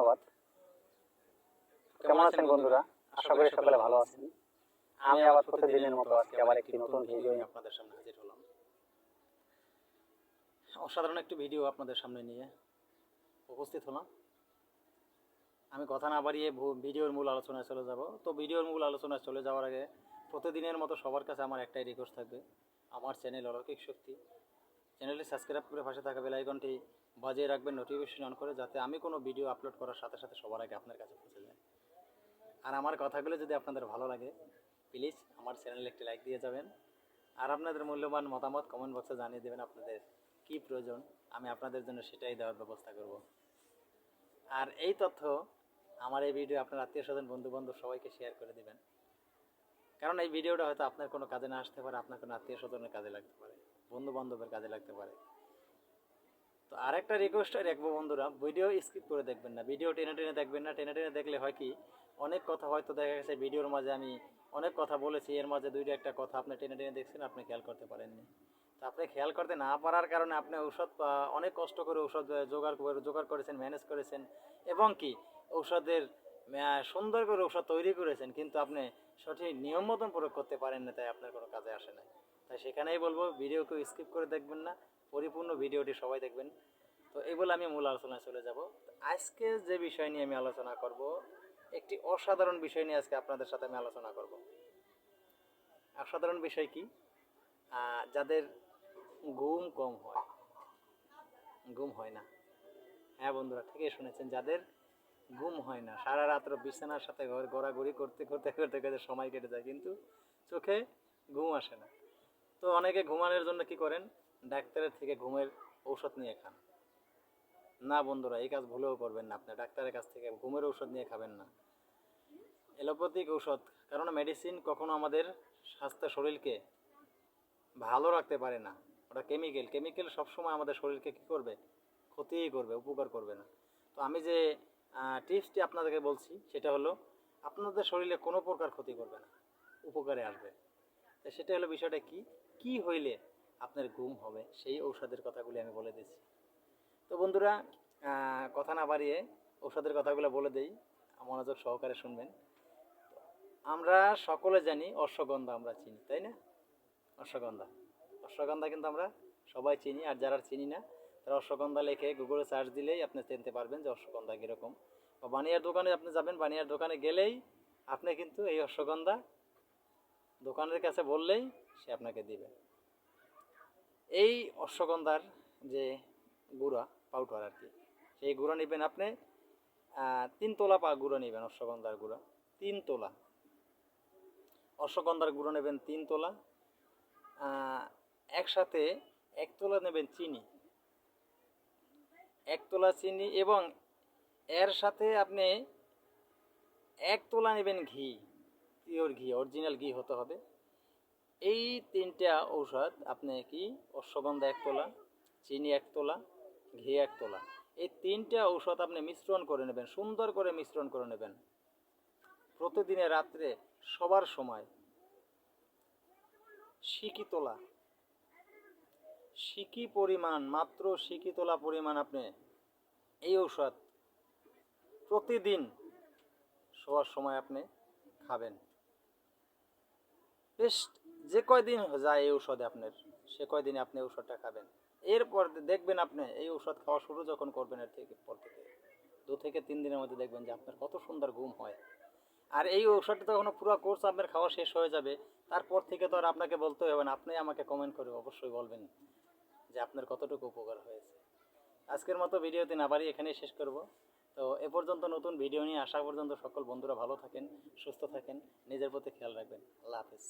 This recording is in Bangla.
ধন্যবাদ। কেমন আছেন বন্ধুরা? আশা করি সকলে ভালো আছেন। আমি আবার প্রতিদিনের মতো আজকে আবার একটি নতুন ভিডিও নিয়ে আপনাদের সামনে হাজির হলাম। অসাধারণ একটি ভিডিও আপনাদের সামনে নিয়ে উপস্থিত হলাম। আমি কথা না বাড়িয়ে ভিডিওর মূল আলোচনায় চলে যাব। তো ভিডিওর মূল আলোচনায় চলে যাওয়ার আগে প্রতিদিনের মতো সবার কাছে আমার একটাই রিকোয়েস্ট থাকবে। আমার চ্যানেল অলৌকিক শক্তি। চ্যানেলটি সাবস্ক্রাইব করে পাশে থাকা বেল আইকনটি বাজিয়ে রাখবেন নোটিফিকেশন অন করে, যাতে আমি কোনো ভিডিও আপলোড করার সাথে সাথে সবার আগে আপনার কাছে পৌঁছে যায়। আর আমার কথাগুলো যদি আপনাদের ভালো লাগে প্লিজ আমার চ্যানেলে একটি লাইক দিয়ে যাবেন। আর আপনাদের মূল্যবান মতামত কমেন্ট বক্সে জানিয়ে দেবেন আপনাদের কি প্রয়োজন, আমি আপনাদের জন্য সেটাই দেওয়ার ব্যবস্থা করব। আর এই তথ্য আমার এই ভিডিও আপনার আত্মীয় স্বজন বন্ধু বান্ধব সবাইকে শেয়ার করে দেবেন। কারণ এই ভিডিওটা হয়তো আপনার কোনো কাজে না আসতে পারে, আপনার কোনো আত্মীয় স্বজনের কাজে লাগতে পারে। বন্ধু বান্ধবের কাজে লাগতে পারে। তো আরেকটা রিকোয়েস্ট রাখব বন্ধুরা ভিডিও স্কিপ করে দেখবেন না ভিডিও টেনে টেনে দেখবেন না। টেনে টেনে দেখলে হয় কি, অনেক কথা হয়তো দেখা গেছে ভিডিওর মাঝে আমি অনেক কথা বলেছি, এর মাঝে দুইটা একটা কথা আপনি টেনে টেনে দেখছেন, আপনি খেয়াল করতে পারেননি। তো আপনি খেয়াল করতে না পারার কারণে আপনি ঔষধ অনেক কষ্ট করে ঔষধ জোগাড় জোগাড় করেছেন ম্যানেজ করেছেন। এবং কি, ঔষধের সুন্দর করে ওষুধ তৈরি করেছেন, কিন্তু আপনি সঠিক নিয়ম মতন প্রয়োগ করতে পারেন না, তাই আপনার কোনো কাজে আসে না তাই সেখানেই বলব ভিডিও কেউ স্কিপ করে দেখবেন না, পরিপূর্ণ ভিডিওটি সবাই দেখবেন। তো এই বলে আমি মূল আলোচনায় চলে যাব। আজকে যে বিষয় নিয়ে আমি আলোচনা করব, একটি অসাধারণ বিষয় নিয়ে আজকে আপনাদের সাথে আমি আলোচনা করব। অসাধারণ বিষয় কি? যাদের ঘুম কম হয়, ঘুম হয় না। হ্যাঁ বন্ধুরা, ঠিকই শুনেছেন, যাদের ঘুম হয় না। সারা রাত্র বিছানার সাথে ঘর গড়াগড়ি করতে করতে করতে করতে সময় কেটে যায়, কিন্তু চোখে ঘুম আসে না। তো অনেকে ঘুমানোর জন্য কি করেন? ডাক্তারের থেকে ঘুমের ঔষধ নিয়ে খান। না বন্ধুরা, এই কাজ ভুলেও করবেন না আপনি। ডাক্তারের কাছ থেকে ঘুমের ঔষধ নিয়ে খাবেন না। এলোপ্যাথিক ঔষধ, কারণ মেডিসিন কখনো আমাদের স্বাস্থ্য শরীরকে ভালো রাখতে পারে না। ওটা কেমিক্যাল কেমিক্যাল সবসময় আমাদের শরীরকে কী করবে? ক্ষতিই করবে, উপকার করবে না। তো আমি যে টিপসটি আপনাদেরকে বলছি, সেটা হলো আপনাদের শরীরে কোনো প্রকার ক্ষতি করবে না, উপকারে আসবে। সেটা হলো বিষয়টা কি? কি হইলে আপনার ঘুম হবে? সেই ঔষধের কথাগুলি আমি বলে দিচ্ছি। তো বন্ধুরা কথা না বাড়িয়ে ঔষধের কথাগুলো বলে দেই, মনোযোগ সহকারে শুনবেন। আমরা সকলে জানি অশ্বগন্ধা আমরা চিনি, তাই না? অশ্বগন্ধা। অশ্বগন্ধা কিন্তু আমরা সবাই চিনি, আর যারা চিনি না অশ্বগন্ধা লিখে গুগলে সার্চ দিলেই আপনি চিনতে পারবেন যে অশ্বগন্ধা কীরকম। বানিয়ার দোকানে আপনি যাবেন, বানিয়ার দোকানে গেলেই আপনি কিন্তু এই অশ্বগন্ধা দোকানের কাছে বললেই সে আপনাকে দিবে। এই অশ্বগন্ধার যে গুঁড়া পাউডার আর কি, সেই গুঁড়া নেবেন আপনি তিন তোলা পা গুঁড়ো নেবেন অশ্বগন্ধার গুঁড়া, তিন তোলা। অশ্বগন্ধার গুঁড়ো নেবেন তিন তোলা। একসাথে এক তোলা নেবেন চিনি। এক তোলা চিনি এবং এর সাথে আপনি এক তোলা নেবেন ঘি, পিওর ঘি, অরিজিনাল ঘি হতে হবে। এই তিনটা ঔষধ আপনি কি অশ্বগন্ধা এক তোলা, চিনি এক তোলা, ঘি এক তোলা, এই তিনটা ঔষধ আপনি মিশ্রণ করে নেবেন, সুন্দর করে মিশ্রণ করে নেবেন। প্রতিদিনে রাত্রে সবার সময় সিকি তোলা সিকি পরিমাণ, মাত্র সিকি তোলা পরিমাণ আপনি এই ঔষধ প্রতিদিন শোয়ার সময় আপনি খাবেন। বেশ, যে কয়দিন যায় এই ঔষধে আপনার, সে কয়দিনে আপনি ঔষধটা খাবেন? এরপর দেখবেন আপনি এই ঔষধ খাওয়া শুরু যখন করবেন এর থেকে পর থেকে, দু থেকে তিন দিনের মধ্যে দেখবেন যে আপনার কত সুন্দর ঘুম হয়। আর এই ঔষধটা যখন পুরো কোর্স আপনার খাওয়া শেষ হয়ে যাবে, তারপর থেকে তো আর আপনাকে বলতে হবে না, আপনি আমাকে কমেন্ট করে অবশ্যই বলবেন। যে আপনার কতটুকু উপকার হয়েছে। আজকের মতো ভিডিওতে না বাড়ি এখানেই শেষ করব। তো এ পর্যন্ত নতুন ভিডিও নিয়ে আসা পর্যন্ত সকল বন্ধুরা ভালো থাকেন, সুস্থ থাকেন, নিজের প্রতি খেয়াল রাখবেন। আল্লাহ হাফেজ।